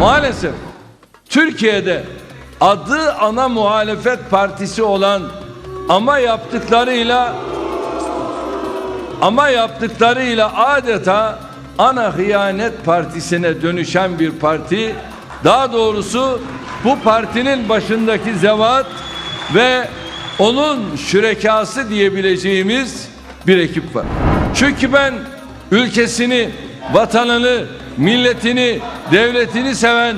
Maalesef Türkiye'de adı ana muhalefet partisi olan ama yaptıklarıyla ama yaptıklarıyla adeta ana hıyanet partisine dönüşen bir parti daha doğrusu bu partinin başındaki zevat ve onun şürekası diyebileceğimiz bir ekip var. Çünkü ben ülkesini, vatanını, milletini, devletini seven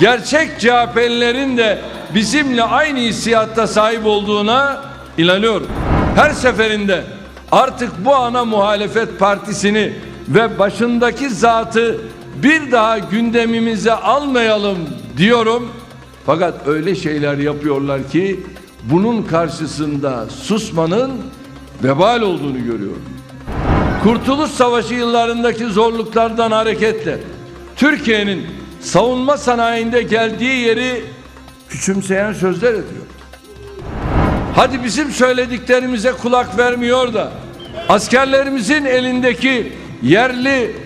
gerçek CHP'lilerin de bizimle aynı hissiyatta sahip olduğuna inanıyorum. Her seferinde artık bu ana muhalefet partisini ve başındaki zatı bir daha gündemimize almayalım diyorum. Fakat öyle şeyler yapıyorlar ki bunun karşısında susmanın vebal olduğunu görüyorum. Kurtuluş Savaşı yıllarındaki zorluklardan hareketle Türkiye'nin savunma sanayinde geldiği yeri küçümseyen sözler ediyor. Hadi bizim söylediklerimize kulak vermiyor da askerlerimizin elindeki yerli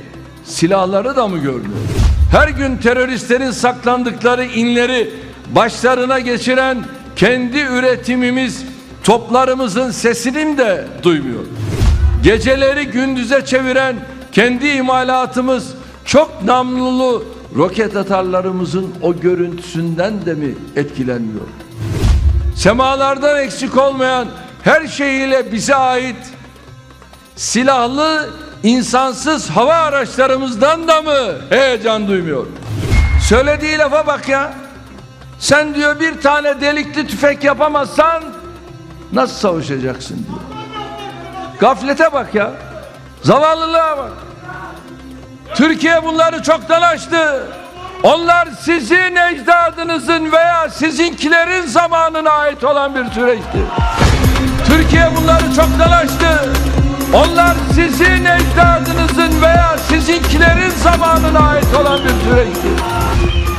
silahları da mı görmüyor? Her gün teröristlerin saklandıkları inleri başlarına geçiren kendi üretimimiz toplarımızın sesinin de duymuyor. Geceleri gündüze çeviren kendi imalatımız çok namlulu roket atarlarımızın o görüntüsünden de mi etkilenmiyor? Semalardan eksik olmayan her şeyiyle bize ait silahlı insansız hava araçlarımızdan da mı heyecan duymuyor? Söylediği lafa bak ya. Sen diyor bir tane delikli tüfek yapamazsan nasıl savaşacaksın diyor. Gaflete bak ya. Zavallılığa bak. Türkiye bunları çoktan aştı. Onlar sizin ecdadınızın veya sizinkilerin zamanına ait olan bir süreçti. Türkiye bunları çoktan aştı. Onlar sizin ecdadınızın veya sizinkilerin zamanına ait olan bir süreçti.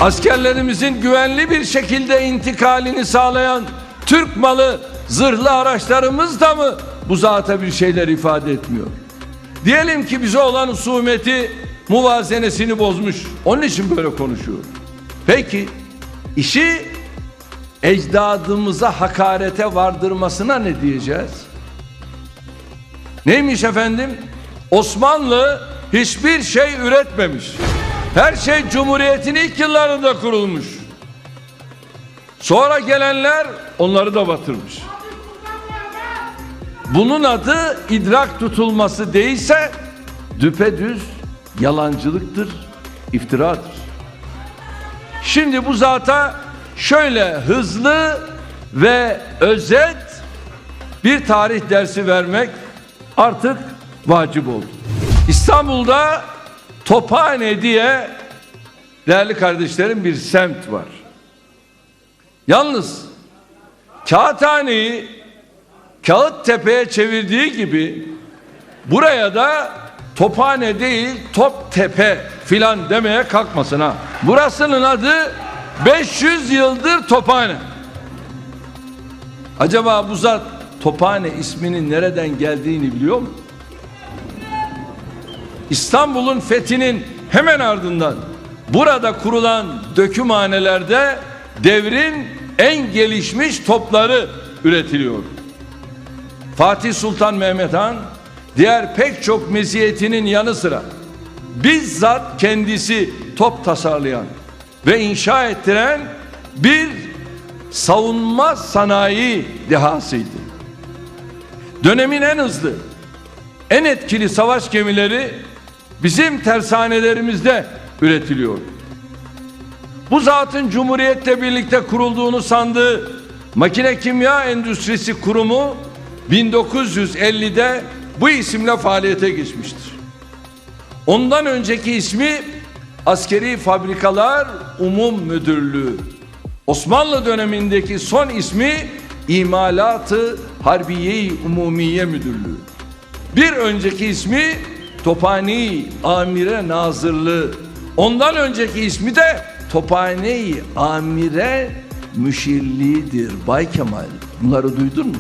Askerlerimizin güvenli bir şekilde intikalini sağlayan Türk malı zırhlı araçlarımız da mı bu zata bir şeyler ifade etmiyor? Diyelim ki bize olan husumeti muvazenesini bozmuş. Onun için böyle konuşuyor. Peki işi ecdadımıza hakarete vardırmasına ne diyeceğiz? Neymiş efendim? Osmanlı hiçbir şey üretmemiş. Her şey Cumhuriyet'in ilk yıllarında kurulmuş. Sonra gelenler onları da batırmış. Bunun adı idrak tutulması değilse düpedüz yalancılıktır, iftiradır. Şimdi bu zata şöyle hızlı ve özet bir tarih dersi vermek artık vacip oldu. İstanbul'da Tophane diye değerli kardeşlerim bir semt var. Yalnız Kağıthane'yi Kağıt Tepe'ye çevirdiği gibi buraya da Tophane değil Toptepe filan demeye kalkmasın ha. Burasının adı 500 yıldır Tophane. Acaba bu zat Tophane isminin nereden geldiğini biliyor mu? İstanbul'un fethinin hemen ardından burada kurulan dökümhanelerde devrin en gelişmiş topları üretiliyor. Fatih Sultan Mehmet Han diğer pek çok meziyetinin yanı sıra bizzat kendisi top tasarlayan ve inşa ettiren bir savunma sanayi dehasıydı. Dönemin en hızlı, en etkili savaş gemileri bizim tersanelerimizde üretiliyor. Bu zatın Cumhuriyet'le birlikte kurulduğunu sandığı Makine Kimya Endüstrisi Kurumu 1950'de bu isimle faaliyete geçmiştir. Ondan önceki ismi Askeri Fabrikalar Umum Müdürlüğü. Osmanlı dönemindeki son ismi İmalatı Harbiye Umumiye Müdürlüğü. Bir önceki ismi Tophane Amire Nazırlığı. Ondan önceki ismi de Tophane Amire Müşirliğidir Bay Kemal. Bunları duydun mu?